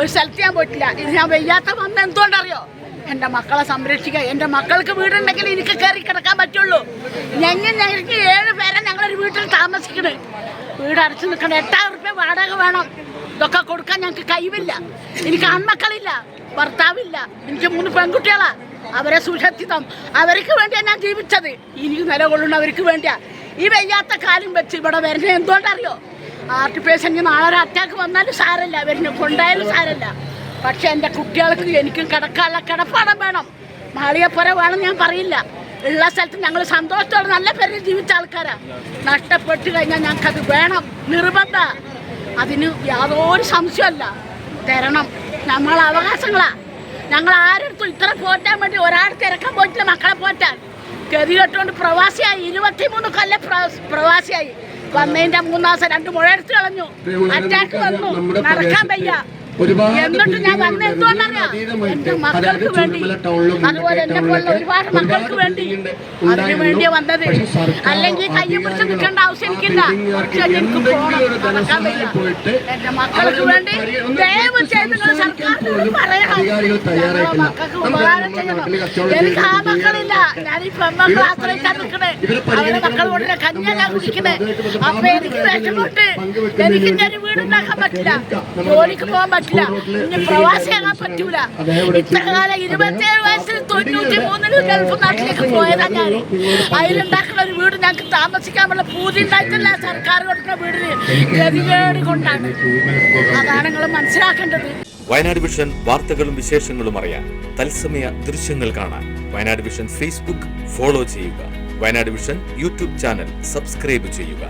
ഒരു സ്ഥലത്ത് ഞാൻ പോയിട്ടില്ല. ഇത് ഞാൻ വയ്യാത്ത വന്ന എന്തുകൊണ്ടറിയോ? എന്റെ മക്കളെ സംരക്ഷിക്കുക എന്റെ മക്കൾക്ക് വീടുണ്ടെങ്കിൽ എനിക്ക് കയറി കിടക്കാൻ പറ്റുള്ളൂ. ഞങ്ങൾ ഞങ്ങൾക്ക് ഏഴ് പേരെ ഞങ്ങളൊരു വീട്ടിൽ താമസിക്കണേ. വീട് അടച്ചു നിൽക്കണം. എട്ടായിരം റുപ്യ വാടക വേണം. ഇതൊക്കെ കൊടുക്കാൻ ഞങ്ങൾക്ക് കഴിവില്ല. എനിക്ക് ആൺമക്കളില്ല ഭർത്താവില്ല. എനിക്ക് മൂന്ന് പെൺകുട്ടികളാ. അവരെ സുരക്ഷിതം. അവർക്ക് വേണ്ടിയാണ് ഞാൻ ജീവിച്ചത്. ഇനി നിലകൊള്ളുന്നവർക്ക് വേണ്ടിയാ. ഈ വയ്യാത്ത കാലം വെച്ച് ഇവിടെ വരുന്നത് എന്തുകൊണ്ടറിയോ? ഹാർട്ട് പേഷ്യന്റ് നാളെ ഒരു അറ്റാക്ക് വന്നാലും സാരല്ല വരുന്നു കൊണ്ടായാലും സാരല്ല പക്ഷെ എന്റെ കുട്ടികൾക്ക് എനിക്കും കിടക്കാനുള്ള കിടപ്പാടം വേണം. മാളിയപ്പുര വേണം ഞാൻ പറയില്ല. ഉള്ള സ്ഥലത്ത് ഞങ്ങൾ സന്തോഷത്തോടെ നല്ല പേരിൽ ജീവിച്ച ആൾക്കാരാണ് നഷ്ടപ്പെട്ട് കഴിഞ്ഞാൽ ഞങ്ങൾക്കത് വേണം. നിർബന്ധ. അതിന് യാതൊരു സംശയമല്ല തരണം. നമ്മൾ അവകാശങ്ങളാണ് ഞങ്ങൾ ആരെടുത്തും ഇത്ര പോറ്റാൻ വേണ്ടി ഒരാൾ തിരക്കാൻ പോയിട്ടില്ല മക്കളെ പോറ്റാൻ. ഗതി കെട്ടുകൊണ്ട് പ്രവാസിയായി. ഇരുപത്തിമൂന്ന് കൊല്ലം പ്രവാസിയായി. വന്നതിന്റെ മൂന്നാസം രണ്ടു മുഴ എടുത്ത് കളഞ്ഞു അറ്റാക്ക് വന്നു. നടക്കാൻ വയ്യ. എന്നിട്ട് ഞാൻ വന്ന ദുരിതങ്ങൾക്ക് എന്തുകൊണ്ടറിയാം എന്റെ മക്കൾക്ക് വേണ്ടി ചുറ്റുമല ടൗണിലും അതുപോലെ എന്നെ പോലുള്ള ഒരുപാട് മക്കൾക്ക് വേണ്ടി അതിനു വേണ്ടിയാ വന്നത്. അല്ലെങ്കിൽ കൈ പിടിച്ച് നിൽക്കേണ്ട ആവശ്യം എനിക്കില്ല. പക്ഷെ എനിക്ക് പോകണം നടക്കാൻ വയ്യ എന്റെ മക്കൾക്ക് വേണ്ടി ദയവ് ചെയ്ത് നിങ്ങൾ സർക്കാരിനോട് പറയണം. അധികാരികൾ മക്കൾക്ക് ഉപകാരം ചെയ്യണം. എനിക്ക് ആ മക്കളില്ല. ഞാൻ ഈ പെൺമക്കളെ നിൽക്കണേ. അവരുടെ മക്കളോട് കഞ്ഞ ഞാൻ കുടിക്കണേ അപ്പൊ എനിക്ക് വിഷമുണ്ട് എനിക്ക് ഞാൻ വീടുണ്ടാക്കാൻ പറ്റില്ല. ജോലിക്ക് പോകാൻ പറ്റില്ല. ഇനി പ്രവാസിയാകാൻ പറ്റൂല. ഇത്ര കാലം ഇരുപത്തിയേഴ് വയസ്സിൽ തൊണ്ണൂറ്റി മൂന്നിൽ ഗൾഫ് നാട്ടിലേക്ക് പോയതാ ഞാൻ അതിലുണ്ടാക്കുന്ന ഒരു വീട് ഞങ്ങൾക്ക് താമസിക്കാനുള്ള പൂതി ഉണ്ടായിട്ടില്ല സർക്കാർ കൊടുക്കുന്ന വീടിന് ഗതികേട് കൊണ്ടാണ്. അതാണ് നിങ്ങൾ മനസ്സിലാക്കേണ്ടത്. വയനാട് വിഷൻ വാർത്തകളും വിശേഷങ്ങളും അറിയാൻ തത്സമയ ദൃശ്യങ്ങൾ കാണാൻ വയനാട് വിഷൻ ഫേസ്ബുക്ക് ഫോളോ ചെയ്യുക. Wayanad vision YouTube channel subscribe ചെയ്യുക.